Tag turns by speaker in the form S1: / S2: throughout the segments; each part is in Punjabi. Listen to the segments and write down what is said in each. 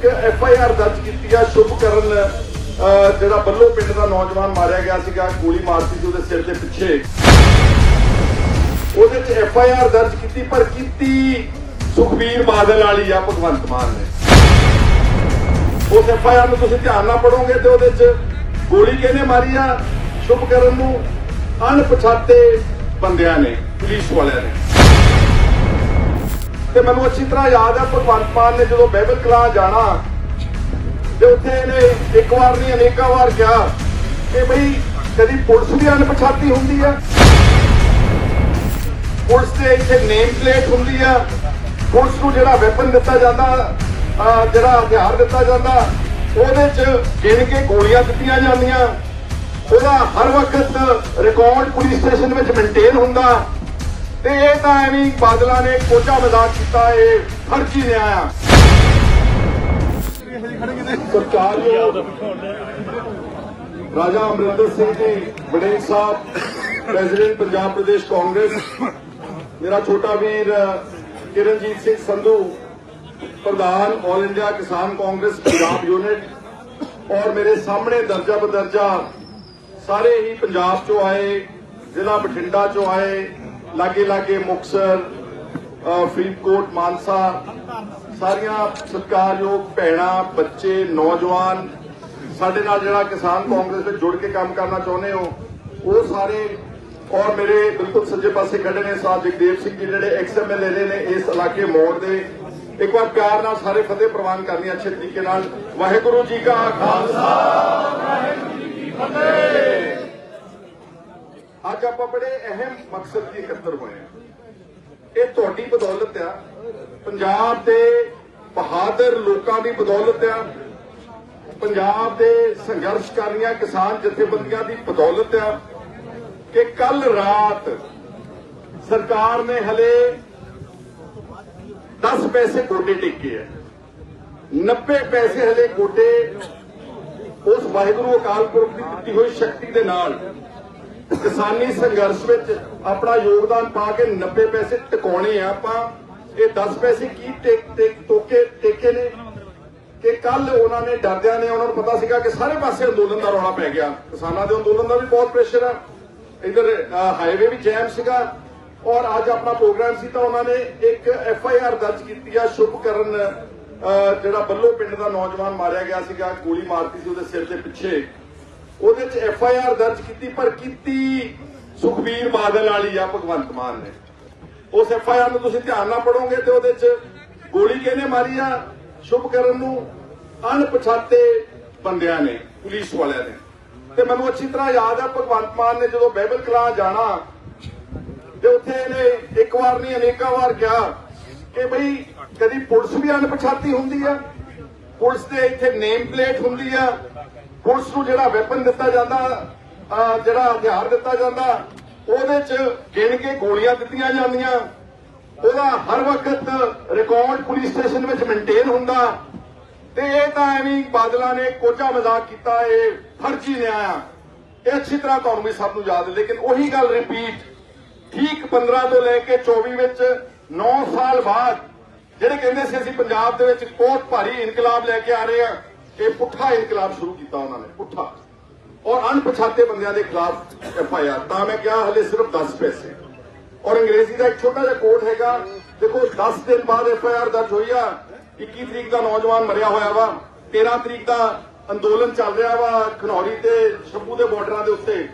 S1: ਇੱਕ ਐਫ ਆਈ ਆਰ ਦਰਜ ਕੀਤੀ ਆ ਸ਼ੁਭਕਰਨ ਅਹ, ਜਿਹੜਾ ਬੱਲੋ ਪਿੰਡ ਦਾ ਨੌਜਵਾਨ ਮਾਰਿਆ ਗਿਆ ਸੀਗਾ ਗੋਲੀ ਮਾਰਤੀ ਸੀ ਉਹਦੇ ਸਿਰ ਦੇ ਪਿੱਛੇ। ਉਹਦੇ ਚ ਐਫ ਆਈ ਆਰ ਦਰਜ ਕੀਤੀ ਪਰ ਕੀਤੀ ਸੁਖਬੀਰ ਬਾਦਲ ਵਾਲੀ ਆ ਭਗਵੰਤ ਮਾਨ ਨੇ। ਉਸ ਐਫ ਆਈ ਆਰ ਨੂੰ ਤੁਸੀਂ ਧਿਆਨ ਨਾਲ ਪੜੋਗੇ ਤੇ ਉਹਦੇ ਚ ਗੋਲੀ ਕਿਹਨੇ ਮਾਰੀ ਆ? ਸ਼ੁਭ ਕਰਨ ਨੂੰ ਅਣਪਛਾਤੇ ਬੰਦਿਆਂ ਨੇ ਪੁਲਿਸ ਵਾਲਿਆਂ ਨੇ। ਤੇ ਮੈਨੂੰ ਅੱਛੀ ਤਰ੍ਹਾਂ ਯਾਦ ਹੈ ਭਗਵੰਤ ਮਾਨ ਨੇ ਜਦੋਂ ਬਾਈਬਲ ਕਲਾ ਜਾਣਾ, ਤੇ ਉੱਥੇ ਇਹਨੇ ਇੱਕ ਵਾਰ ਨਹੀਂ, ਅਨੇਕਾਂ ਵਾਰ ਕਿਹਾ ਕਿ ਬਈ ਕਦੀ ਪੁਲਿਸ ਵੀ ਅਣਪਛਾਤੀ ਹੁੰਦੀ ਆ। ਪੁਲਿਸ ਦੇ ਇੱਥੇ ਨੇਮ ਪਲੇਟ ਹੁੰਦੀ ਆ। ਪੁਲਿਸ ਨੂੰ ਜਿਹੜਾ ਵੈਪਨ ਦਿੱਤਾ ਜਾਂਦਾ ਜਿਹੜਾ ਹਥਿਆਰ ਦਿੱਤਾ ਜਾਂਦਾ, ਉਹਦੇ 'ਚ ਗਿਣ ਕੇ ਗੋਲੀਆਂ ਦਿੱਤੀਆਂ ਜਾਂਦੀਆਂ। ਉਹਦਾ ਹਰ ਵਕਤ ਰਿਕਾਰਡ ਪੁਲਿਸ ਸਟੇਸ਼ਨ ਵਿੱਚ ਮੇਨਟੇਨ ਹੁੰਦਾ। ਤੇ ਇਹ ਤਾਂ ਐਵੇਂ ਬਾਦਲਾਂ ਨੇ ਕੋਚਾ ਮਜ਼ਾਕ ਕੀਤਾ, ਇਹ ਫਰਜ਼ੀ ਨਿਆਂ ਆ ਸਰਕਾਰ ਰਾਜਾ ਅਮਰਿੰਦਰ ਸਿੰਘ ਜੀ ਵਡੇਲ ਸਾਹਿਬ, ਪ੍ਰੈਜ਼ੀਡੈਂਟ ਪੰਜਾਬ ਪ੍ਰਦੇਸ਼ ਕਾਂਗਰਸ, ਮੇਰਾ ਛੋਟਾ ਵੀਰ ਕਿਰਨਜੀਤ ਸਿੰਘ ਸੰਧੂ, ਪ੍ਰਧਾਨ ਆਲ ਇੰਡੀਆ ਕਿਸਾਨ ਕਾਂਗਰਸ ਪੰਜਾਬ ਯੂਨਿਟ, ਔਰ ਮੇਰੇ ਸਾਹਮਣੇ ਦਰਜਾ ਬਦਰਜਾ ਸਾਰੇ ਹੀ ਪੰਜਾਬ ਚੋਂ ਆਏ, ਜ਼ਿਲ੍ਹਾ ਬਠਿੰਡਾ ਚੋਂ ਆਏ ਲਾਗੇ ਲਾਗੇ ਮੁਕਸਰ ਫਰੀਦਕੋਟ, ਮਾਨਸਾ, ਸਾਰੀਆਂ ਸਤਿਕਾਰਯੋਗ ਭੈਣਾਂ, ਬੱਚੇ, ਨੌਜਵਾਨ, ਸਾਡੇ ਨਾਲ ਜਿਹੜਾ ਕਿਸਾਨ ਕਾਂਗਰਸ ਵਿੱਚ ਜੁੜ ਕੇ ਕੰਮ ਕਰਨਾ ਚਾਹੁੰਦੇ ਹੋ, ਉਹ ਸਾਰੇ ਔਰ ਮੇਰੇ ਬਿਲਕੁਲ ਸੱਜੇ ਪਾਸੇ ਖੜੇ ਨੇ ਸਾਹਿਬ ਜਗਦੇਵ ਸਿੰਘ ਜੀ, ਜਿਹੜੇ ਐਕਸਐਮਐਲਏ ਨੇ ਇਸ ਇਲਾਕੇ ਮੋੜ ਦੇ। ਇੱਕ ਵਾਰ ਪਿਆਰ ਨਾਲ ਸਾਰੇ ਫਤਿਹ ਪ੍ਰਵਾਨ ਕਰਨੀ ਅੱਛੇ ਤਰੀਕੇ ਨਾਲ। ਵਾਹਿਗੁਰੂ ਜੀ ਕਾ ਖਾਲਸਾ। ਵਾਹਿਗੁਰੂ ਜੀ ਕੀ ਫਤਿਹ। ਅੱਜ ਆਪਾਂ ਬੜੇ ਅਹਿਮ ਮਕਸਦ ਲਈ ਇਕੱਤਰ ਹੋਏ ਹਾਂ। ਇਹ ਤੁਹਾਡੀ ਬਦੌਲਤ ਆ। ਪੰਜਾਬ ਦੇ ਬਹਾਦਰ ਲੋਕਾਂ ਦੀ ਬਦੌਲਤ ਆ। ਪੰਜਾਬ ਦੇ ਸੰਘਰਸ਼ ਕਰਨੀਆਂ ਕਿਸਾਨ ਜਥੇਬੰਦੀਆਂ ਦੀ ਬਦੌਲਤ ਆ ਕਿ ਕੱਲ ਰਾਤ ਸਰਕਾਰ ਨੇ ਹਲੇ 10 ਪੈਸੇ ਗੋਡੇ ਟੇਕੇ ਆ। 90 ਪੈਸੇ ਹਲੇ ਗੋਡੇ ਉਸ ਵਾਹਿਗੁਰੂ ਅਕਾਲ ਪੁਰਖ ਦੀ ਦਿੱਤੀ ਹੋਈ ਸ਼ਕਤੀ ਦੇ ਨਾਲ ਕਿਸਾਨੀ ਸੰਘਰਸ਼ ਵਿੱਚ ਆਪਣਾ ਯੋਗਦਾਨ ਪਾ ਕੇ 90 ਪੈਸੇ ਟਿਕਾਉਣੇ ਆ ਆਪਾਂ ਇਹ 10 ਪੈਸੇ ਕੀ ਟੇਕ ਟੇਕ ਟੋਕੇ ਟੇਕੇ ਨੇ? ਕਿ ਕੱਲ ਉਹਨਾਂ ਨੇ ਡਰਦਿਆਂ ਨੇ ਉਹਨਾਂ ਨੂੰ ਪਤਾ ਸੀਗਾ ਕਿ ਸਾਰੇ ਪਾਸੇ ਅੰਦੋਲਨ ਦਾ ਰੌਲਾ ਪੈ ਗਿਆ। ਕਿਸਾਨਾਂ ਦੇ ਅੰਦੋਲਨ ਦਾ ਵੀ ਬਹੁਤ ਪ੍ਰੈਸ਼ਰ ਆ। ਇਧਰ ਹਾਈਵੇ ਵੀ ਜੈਮ ਸੀਗਾ। ਔਰ ਅੱਜ ਆਪਣਾ ਪ੍ਰੋਗਰਾਮ ਸੀ ਤਾਂ ਉਹਨਾਂ ਨੇ ਇੱਕ ਐਫ ਆਈ ਆਰ ਦਰਜ ਕੀਤੀ ਆ ਸ਼ੁਭਕਰਨ ਅਹ, ਜਿਹੜਾ ਬੱਲੋ ਪਿੰਡ ਦਾ ਨੌਜਵਾਨ ਮਾਰਿਆ ਗਿਆ ਸੀਗਾ ਗੋਲੀ ਮਾਰਤੀ ਸੀ ਉਹਦੇ ਸਿਰ ਦੇ ਪਿੱਛੇ। ਉਹਦੇ ਚ ਐਫ ਆਈ ਆਰ ਦਰਜ ਕੀਤੀ, ਪਰ ਕੀਤੀ ਸੁਖਬੀਰ ਬਾਦਲ ਵਾਲੀ ਆ ਭਗਵੰਤ ਮਾਨ ਨੇ। ਉਸ ਐਫ ਆਈ ਆਰ ਨੂੰ ਤੁਸੀਂ ਧਿਆਨ ਨਾਲ ਪੜੋਗੇ ਤੇ ਉਹਦੇ ਚ ਗੋਲੀ ਕਿਹਨੇ ਮਾਰੀ ਆ? ਸ਼ੁਭਕਰਨ ਨੂੰ ਅਣਪਛਾਤੇ ਬੰਦਿਆਂ ਨੇ, ਪੁਲਿਸ ਵਾਲਿਆਂ ਨੇ। ਤੇ ਮੈਨੂੰ ਅੱਛੀ ਤਰ੍ਹਾਂ ਯਾਦ ਆ, ਭਗਵੰਤ ਮਾਨ ਨੇ ਜਦੋਂ ਬਹਿਬਲ ਕਲਾ ਜਾਣਾ, ਤੇ ਉੱਥੇ ਇਹਨੇ ਇੱਕ ਵਾਰ ਨਹੀਂ, ਅਨੇਕਾਂ ਵਾਰ ਕਿਹਾ ਕਿ ਬਈ ਕਦੀ ਪੁਲਿਸ ਵੀ ਅਣਪਛਾਤੀ ਹੁੰਦੀ ਆ? ਪੁਲਿਸ ਦੇ ਇੱਥੇ ਨੇਮ ਪਲੇਟ ਹੁੰਦੀ ਆ ਪੁਲਿਸ ਨੂੰ ਜਿਹੜਾ ਵੈਪਨ ਦਿੱਤਾ ਜਾਂਦਾ ਜਿਹੜਾ ਹਥਿਆਰ ਦਿੱਤਾ ਜਾਂਦਾ, ਉਹਦੇ ਚ ਗਿਣ ਕੇ ਗੋਲੀਆਂ ਦਿੱਤੀਆਂ ਜਾਂਦੀਆਂ। ਉਹਦਾ ਹਰ ਵਕਤ ਰਿਕਾਰਡ ਪੁਲਿਸ ਸਟੇਸ਼ਨ ਵਿੱਚ ਮੇਨਟੇਨ ਹੁੰਦਾ। ਤੇ ਇਹ ਤਾਂ ਐਵੇਂ ਬਾਦਲਾਂ ਨੇ ਕੋਝਾ ਮਜ਼ਾਕ ਕੀਤਾ, ਇਹ ਫਰਜ਼ੀ ਨਿਆਂ ਇਹ ਅੱਛੀ ਤਰ੍ਹਾਂ ਤੁਹਾਨੂੰ ਵੀ ਸਭ ਨੂੰ ਯਾਦ ਹੈ, ਲੇਕਿਨ ਉਹੀ ਗੱਲ ਰਿਪੀਟ ਠੀਕ 15 ਤੋਂ ਲੈ ਕੇ 24 ਵਿੱਚ 9 ਸਾਲ ਬਾਅਦ, ਜਿਹੜੇ ਕਹਿੰਦੇ ਸੀ ਅਸੀਂ ਪੰਜਾਬ ਦੇ ਵਿੱਚ ਬਹੁਤ ਭਾਰੀ ਇਨਕਲਾਬ ਲੈ ਕੇ ਆ ਰਹੇ ਹਾਂ ਇਹ ਪੁੱਠਾ ਇਨਕਲਾਬ ਸ਼ੁਰੂ ਕੀਤਾ ਉਹਨਾਂ ਨੇ, ਪੁੱਠਾ। ਔਰ ਅਣਪਛਾਤੇ ਬੰਦਿਆਂ ਦੇ ਖਿਲਾਫ ਐਫ ਆਈ ਆਰ। ਤਾਂ ਮੈਂ ਕਿਹਾ ਹਲੇ ਸਿਰਫ 10 ਪੈਸੇ। ਔਰ ਅੰਗਰੇਜ਼ੀ ਦਾ ਇੱਕ ਛੋਟਾ ਜਿਹਾ ਕੋਡ ਹੈਗਾ। ਦੇਖੋ 10 ਦਿਨ ਬਾਅਦ ਐਫ ਆਈ ਆਰ ਦਰਜ ਹੋਈ ਆ। 21 ਤਰੀਕ ਦਾ ਨੌਜਵਾਨ ਮਰਿਆ ਹੋਇਆ ਵਾ। 13 ਤਰੀਕ ਦਾ ਅੰਦੋਲਨ ਚੱਲ ਰਿਹਾ ਵਾ ਖਨੌਰੀ ਤੇ ਸ਼ੰਭੂ ਦੇ ਬਾਰਡਰਾਂ ਦੇ ਉੱਤੇ।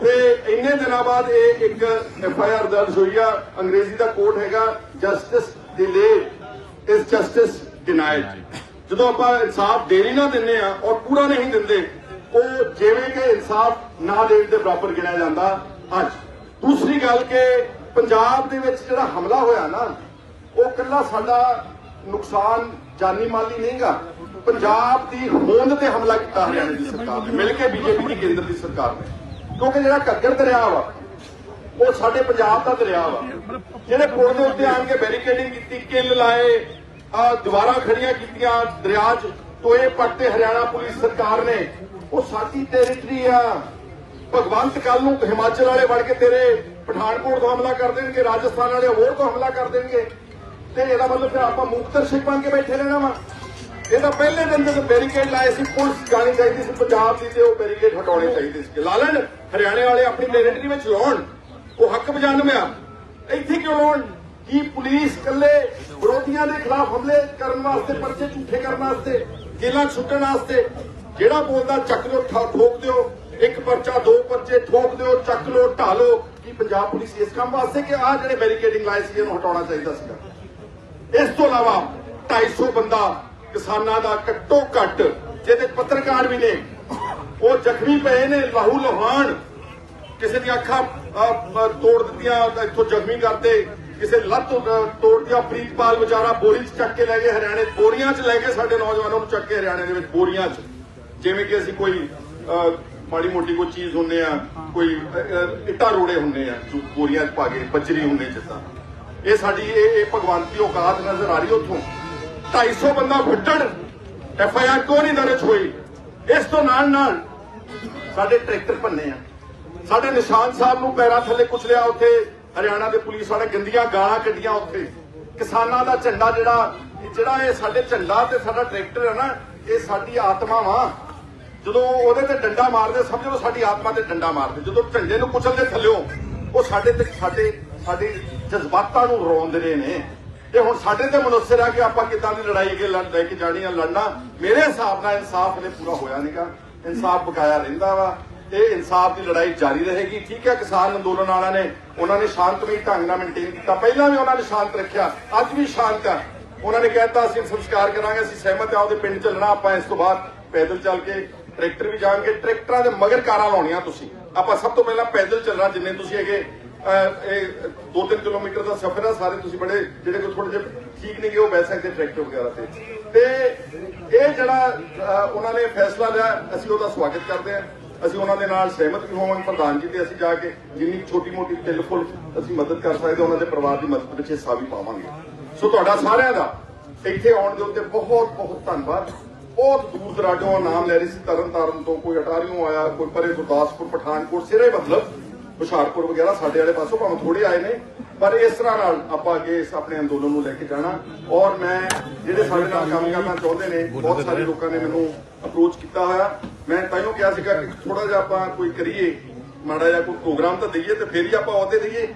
S1: ਤੇ ਇੰਨੇ ਦਿਨਾਂ ਬਾਅਦ ਇਹ ਇੱਕ ਐਫ ਆਈ ਆਰ ਦਰਜ ਹੋਈ ਆ। ਅੰਗਰੇਜ਼ੀ ਦਾ ਕੋਡ ਹੈਗਾ justice delayed is justice denied. ਜਦੋਂ ਆਪਾਂ ਇਨਸਾਫ ਦੇਰੀ ਨਾ ਦਿੰਨੇ ਆ ਔਰ ਪੂਰਾ ਨਹੀਂ ਦਿੰਦੇ, ਉਹ ਜਿਵੇਂ ਕਿ ਇਨਸਾਫ ਨਾ ਦੇਣ ਦੇ ਬਰਾਬਰ ਗਿਣਿਆ ਜਾਂਦਾ ਅੱਜ। ਦੂਸਰੀ ਗੱਲ ਕਿ ਪੰਜਾਬ ਦੇ ਵਿੱਚ ਜਿਹੜਾ ਹਮਲਾ ਹੋਇਆ ਨਾ, ਉਹ ਕੱਲਾ ਸਾਡਾ ਨੁਕਸਾਨ ਜਾਨੀ ਮਾਲੀ ਨਹੀਂਗਾ। ਪੰਜਾਬ ਦੀ ਹੋਂਦ ਤੇ ਹਮਲਾ ਕੀਤਾ ਹਰਿਆਣਾ ਦੀ ਸਰਕਾਰ ਨੇ, ਮਿਲ ਕੇ ਬੀਜੇਪੀ ਦੀ ਕੇਂਦਰ ਦੀ ਸਰਕਾਰ ਨੇ। ਕਿਉਂਕਿ ਜਿਹੜਾ ਘੱਗਰ ਦਰਿਆ ਵਾ, ਉਹ ਸਾਡੇ ਪੰਜਾਬ ਦਾ ਦਰਿਆ ਵਾ। ਜਿਹੜੇ ਪੁਲ ਦੇ ਉੱਤੇ ਆਣ ਕੇ ਬੈਰੀਕੇਡਿੰਗ ਕੀਤੀ, ਕਿੱਲ ਲਾਏ ਆ ਦੀਵਾਰਾਂ ਖੜੀਆਂ ਕੀਤੀਆਂ ਦਰਿਆ 'ਚ ਟੋਏ ਪੱਟੇ ਹਰਿਆਣਾ ਪੁਲਿਸ ਸਰਕਾਰ ਨੇ। ਉਹ ਸਾਡੀ ਟੈਰੀਟਰੀ ਆ। ਭਗਵੰਤ ਕੱਲ ਨੂੰ ਹਿਮਾਚਲ ਵਾਲੇ ਵੜ ਕੇ ਤੇਰੇ ਪਠਾਨਕੋਟ ਤੋਂ ਹਮਲਾ ਕਰ ਦੇਣਗੇ, ਰਾਜਸਥਾਨ ਵਾਲੇ ਹੋਰ ਤੋਂ ਹਮਲਾ ਕਰ ਦੇਣਗੇ। ਤੇ ਇਹਦਾ ਮਤਲਬ ਫਿਰ ਆਪਾਂ ਮੁਕਤਰ ਸਿੱਖ ਬਣ ਕੇ ਬੈਠੇ ਰਹਿਣਾ ਵਾ। ਇਹਦਾ ਪਹਿਲੇ ਦਿਨ ਤੇ ਬੈਰੀਕੇਡ ਲਾਏ ਸੀ, ਪੁਲਿਸ ਜਾਣੀ ਚਾਹੀਦੀ ਸੀ ਪੰਜਾਬ ਦੀ ਤੇ ਉਹ ਬੈਰੀਕੇਡ ਹਟਾਉਣੇ ਚਾਹੀਦੇ ਸੀ। ਲਾ ਲੈਣ ਹਰਿਆਣੇ ਵਾਲੇ ਆਪਣੀ ਟੈਰੀਟਰੀ ਵਿੱਚ ਲਾਉਣ, ਉਹ ਹੱਕ ਬਜਾਨਮਿਆ ਇੱਥੇ ਕਿਉਂ ਲਾਉਣ? ਕੀ ਪੁਲਿਸ ਕੱਲੇ ਵਿਰੋਧੀਆਂ ਦੇ ਖਿਲਾਫ ਹਮਲੇ ਕਰਨ ਵਾਸਤੇ, ਪਰਚੇ ਝੂਠੇ ਕਰਨ ਵਾਸਤੇ ਜੇਲਾਂ ਛੁੱਟਣ ਵਾਸਤੇ? ਜਿਹੜਾ ਬੋਲਦਾ, ਚੱਕ ਲਓ ਠੋਕ ਦਿਓ। ਇੱਕ ਪਰਚਾ, ਦੋ ਪਰਚੇ, ਠੋਕ ਦਿਓ, ਚੱਕ ਲਓ, ਢਾ ਲਓ। ਕੀ ਪੰਜਾਬ ਪੁਲਿਸ ਇਸ ਕੰਮ ਵਾਸਤੇ ਕਿ ਆ ਜਿਹੜੇ ਬੈਰੀਕੇਡਿੰਗ ਲਾਏ ਸੀ, ਇਹਨੂੰ ਹਟਾਉਣਾ ਚਾਹੀਦਾ ਸੀਗਾ? ਇਸ ਤੋਂ ਇਲਾਵਾ 250 ਬੰਦਾ ਕਿਸਾਨਾਂ ਦਾ ਘੱਟੋ ਘੱਟ, ਜਿਹਦੇ ਪੱਤਰਕਾਰ ਵੀ ਨੇ, ਉਹ ਜ਼ਖਮੀ ਪਏ ਨੇ ਲਹੂ ਲਹਾਨ ਕਿਸੇ ਦੀਆਂ ਅੱਖਾਂ ਤੋੜ ਦਿੱਤੀਆਂ, ਇੱਥੋਂ ਜ਼ਖਮੀ ਕਰਦੇ। ਕਿਸੇ ਲੱਤ ਅਹ, ਤੋੜ ਦਿਆ ਪ੍ਰੀਤਪਾਲ ਵਿਚਾਰਾ ਬੋਰੀ 'ਚ ਚੱਕ ਕੇ ਲੈ ਗਏ ਹਰਿਆਣੇ ਬੋਰੀਆਂ 'ਚ ਲੈ ਕੇ ਸਾਡੇ ਨੌਜਵਾਨਾਂ ਨੂੰ ਚੱਕ ਕੇ ਹਰਿਆਣੇ ਦੇ ਵਿੱਚ ਬੋਰੀਆਂ 'ਚ। ਜਿਵੇਂ ਕਿ ਅਸੀਂ ਕੋਈ ਮਾੜੀ ਮੋਟੀ ਕੋਈ ਚੀਜ਼ ਹੁੰਨੇ ਆ ਕੋਈ ਇੱਟਾਂ ਰੋੜੇ ਹੁੰਨੇ ਆ ਜੋ ਬੋਰੀਆਂ 'ਚ ਪਾ ਕੇ ਬੱਜਰੀ ਹੁੰਨੇ ਜਿੱਦਾਂ। ਇਹ ਸਾਡੀ ਇਹ ਇਹ ਭਗਵੰਤ ਦੀ ਔਕਾਤ ਨਜ਼ਰ ਆ ਰਹੀ ਉੱਥੋਂ। 250 ਬੰਦਾ ਫੱਟੜ ਐਫ ਆਈ ਆਰ ਕਿਉਂ ਨਹੀਂ ਦਰਜ ਹੋਈ? ਇਸ ਤੋਂ ਨਾਲ ਨਾਲ ਸਾਡੇ ਟਰੈਕਟਰ ਭੰਨੇ ਆ। ਸਾਡੇ ਨਿਸ਼ਾਨ ਸਾਹਿਬ ਨੂੰ ਪੈਰਾਂ ਥੱਲੇ ਕੁਚਲਿਆ ਉੱਥੇ ਹਰਿਆਣਾ ਦੇ ਪੁਲਿਸ ਵਾਲੇ ਗੰਦੀਆਂ ਗਾਲਾਂ ਕੱਢੀਆਂ ਉੱਥੇ। ਕਿਸਾਨਾਂ ਦਾ ਝੰਡਾ ਜਿਹੜਾ ਜਿਹੜਾ ਇਹ ਸਾਡੇ ਝੰਡਾ ਤੇ ਸਾਡਾ ਟਰੈਕਟਰ ਹੈ ਨਾ, ਇਹ ਸਾਡੀ ਆਤਮਾ ਵਾ। ਜਦੋਂ ਉਹਦੇ ਤੇ ਡੰਡਾ ਮਾਰਦੇ, ਸਮਝ ਲਓ ਸਾਡੀ ਆਤਮਾ ਤੇ ਡੰਡਾ ਮਾਰਦੇ। ਜਦੋਂ ਝੰਡੇ ਨੂੰ ਕੁਚਲਦੇ ਥੱਲਿਓ, ਉਹ ਸਾਡੇ ਤੇ, ਸਾਡੇ ਸਾਡੇ ਜਜ਼ਬਾਤਾਂ ਨੂੰ ਰੋਂਦੇ ਰਹੇ ਨੇ। ਤੇ ਹੁਣ ਸਾਡੇ ਤੇ ਮਨੁੱਸਰ ਆ ਕਿ ਆਪਾਂ ਕਿੱਦਾਂ ਦੀ ਲੜਾਈ ਅੱਗੇ ਲੜ ਲੈ ਕੇ ਜਾਣੀ ਆ, ਲੜਨਾ। ਮੇਰੇ ਹਿਸਾਬ ਨਾਲ ਇਨਸਾਫ ਨੇ ਪੂਰਾ ਹੋਇਆ ਨਹੀਂਗਾ ਇਨਸਾਫ ਬਕਾਇਆ ਰਹਿੰਦਾ ਵਾ। ਇਹ ਇਨਸਾਫ ਦੀ ਲੜਾਈ ਜਾਰੀ ਰਹੇਗੀ। ਠੀਕ ਹੈ, ਕਿਸਾਨ ਅੰਦੋਲਨ ਵਾਲਿਆਂ ਨੇ ਉਹਨਾਂ ਨੇ ਸ਼ਾਂਤਮਈ ਢੰਗ ਨਾਲ ਮੇਨਟੇਨ ਕੀਤਾ। ਪਹਿਲਾਂ ਵੀ ਉਹਨਾਂ ਨੇ ਸ਼ਾਂਤ ਰੱਖਿਆ, ਅੱਜ ਵੀ ਸ਼ਾਂਤ ਆ ਉਹਨਾਂ ਨੇ ਕਹਿਤਾ ਅਸੀਂ ਸੰਸਕਾਰ ਕਰਾਂਗੇ, ਅਸੀਂ ਸਹਿਮਤ ਆ ਉਹਦੇ ਪਿੰਡ ਚੱਲਣਾ, ਆਪਾਂ ਇਸ ਤੋਂ ਬਾਅਦ ਪੈਦਲ ਚੱਲ ਕੇ ਟਰੈਕਟਰ ਵੀ ਜਾਣਗੇ ਟਰੈਕਟਰਾਂ ਦੇ ਮਗਰ ਕਾਰਾਂ ਲਾਉਣੀਆਂ ਤੁਸੀਂ। ਆਪਾਂ ਸਭ ਤੋਂ ਪਹਿਲਾਂ ਪੈਦਲ ਚੱਲਣਾ, ਜਿੰਨੇ ਤੁਸੀਂ ਹੈਗੇ ਇਹ 2-3 ਕਿਲੋਮੀਟਰ ਦਾ ਸਫ਼ਰ ਆ, ਸਾਰੇ ਤੁਸੀਂ ਬੜੇ, ਜਿਹੜੇ ਕੋਈ ਥੋੜੇ ਜਿਹੇ ਠੀਕ ਨਹੀਂ ਗਏ ਉਹ ਬਹਿ ਸਕਦੇ ਟਰੈਕਟਰ ਵਗੈਰਾ ਤੇ। ਤੇ ਇਹ ਜਿਹੜਾ ਉਹਨਾਂ ਨੇ ਫੈਸਲਾ ਲਿਆ, ਅਸੀਂ ਉਹਦਾ ਸਵਾਗਤ ਕਰਦੇ ਹਾਂ। ਅਸੀਂ ਉਹਨਾਂ ਦੇ ਨਾਲ ਸਹਿਮਤ ਵੀ ਹੋਵਾਂਗੇ ਪ੍ਰਧਾਨ ਜੀ ਤੇ ਅਸੀਂ ਜਾ ਕੇ ਜਿੰਨੀ ਛੋਟੀ ਮੋਟੀ ਤਿਲ ਅਸੀਂ ਮਦਦ ਕਰ ਸਕਦੇ ਹਾਂ, ਉਹਨਾਂ ਦੇ ਪਰਿਵਾਰ ਦੀ ਮਦਦ ਵਿੱਚ ਹਿੱਸਾ ਵੀ ਪਾਵਾਂਗੇ। ਸੋ ਤੁਹਾਡਾ ਸਾਰਿਆਂ ਦਾ ਇੱਥੇ ਆਉਣ ਦੇ ਉੱਤੇ ਬਹੁਤ ਬਹੁਤ ਧੰਨਵਾਦ। ਬਹੁਤ ਦੂਰ ਦਰਾਜੋਂ ਨਾਮ ਲੈ ਰਹੀ ਸੀ ਤਰਨ ਤਾਰਨ ਤੋਂ ਕੋਈ ਅਟਾਰੀਓਂ ਆਇਆ ਕੋਈ ਪਰੇ ਗੁਰਦਾਸਪੁਰ ਪਠਾਨਕੋਟ ਸਿਰੇ ਮਤਲਬ ਹੁਸ਼ਿਆਰਪੁਰ ਵਗੈਰਾ ਸਾਡੇ ਵਾਲੇ ਪਾਸੋਂ ਭਾਵੇਂ ਥੋੜੇ ਆਏ ਨੇ। ਪਰ ਇਸ ਤਰ੍ਹਾਂ ਨਾਲ ਆਪਾਂ ਅੱਗੇ ਇਸ ਆਪਣੇ ਅੰਦੋਲਨ ਨੂੰ ਲੈ ਕੇ ਜਾਣਾ। ਔਰ ਮੈਂ ਜਿਹੜੇ ਸਾਡੇ ਨਾਲ ਕੰਮ ਕਰਨਾ ਚਾਹੁੰਦੇ ਨੇ, ਬਹੁਤ ਸਾਰੇ ਲੋਕਾਂ ਨੇ ਮੈਨੂੰ ਅਪਰੋਚ ਕੀਤਾ ਹੋਇਆ। ਮੈਂ ਤਾਈਓ ਕਿਹਾ ਸੀਗਾ ਕਿ ਥੋੜਾ ਜਿਹਾ ਆਪਾਂ ਕੋਈ ਕਰੀਏ, ਮਾੜਾ ਜਿਹਾ ਕੋਈ ਪ੍ਰੋਗਰਾਮ ਤਾਂ ਦਈਏ ਤੇ ਫਿਰ ਹੀ ਆਪਾਂ ਅਹੁਦੇ ਦਈਏ।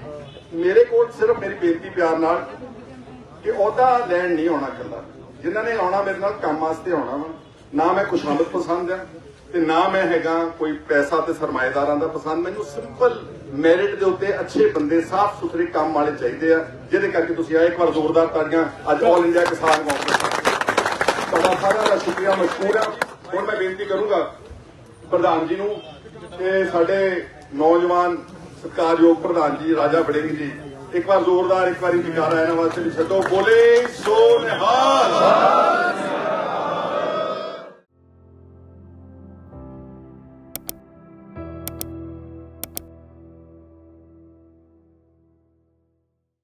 S1: ਮੇਰੇ ਕੋਲ ਸਿਰਫ ਮੇਰੀ ਬੇਨਤੀ ਪਿਆਰ ਨਾਲ ਕਿ ਅਹੁਦਾ ਲੈਣ ਨਹੀਂ ਆਉਣਾ ਇਕੱਲਾ। ਜਿਨ੍ਹਾਂ ਨੇ ਆਉਣਾ ਮੇਰੇ ਨਾਲ ਕੰਮ ਵਾਸਤੇ ਆਉਣਾ ਵਾ। ਨਾ ਮੈਂ ਖੁਸ਼ਹਾਮਦ ਪਸੰਦ ਆ ਤੇ ਨਾ ਮੈਂ ਹੈਗਾ ਕੋਈ ਪੈਸਾ ਤੇ ਸਰਮਾਏਦਾਰਾਂ ਦਾ ਪਸੰਦ, ਮੈਨੂੰ ਸਿੰਪਲ ਮੈਰਿਟ ਦੇ ਉੱਤੇ ਅੱਛੇ ਬੰਦੇ ਸਾਫ਼ ਸੁਥਰੇ ਕੰਮ ਵਾਲੇ ਚਾਹੀਦੇ ਆ, ਜਿਹਦੇ ਕਰਕੇ ਤੁਸੀਂ ਆਏ ਇੱਕ ਵਾਰ ਜ਼ੋਰਦਾਰ ਤਾੜੀਆਂ ਅੱਜ ਆਲ ਇੰਡੀਆ ਕਿਸਾਨ ਕਾਂਗਰਸ ਤੁਹਾਡਾ ਸਾਰਿਆਂ ਦਾ ਸ਼ੁਕਰੀਆ, ਮਸ਼ਕੂਰ ਆ। ਹੁਣ ਮੈਂ ਬੇਨਤੀ ਕਰੂੰਗਾ ਪ੍ਰਧਾਨ ਜੀ ਨੂੰ ਤੇ ਸਾਡੇ ਨੌਜਵਾਨ ਸਤਿਕਾਰਯੋਗ ਪ੍ਰਧਾਨ ਜੀ, ਰਾਜਾ ਬੜਿੰਗ ਜੀ, ਇੱਕ ਵਾਰ ਜ਼ੋਰਦਾਰ, ਇੱਕ ਵਾਰੀ ਜਕਾਰਾ ਇਹਨਾਂ ਵਾਸਤੇ ਵੀ ਛੱਡੋ। ਬੋਲੇ ਸੋ ਨਿਹਾਲ।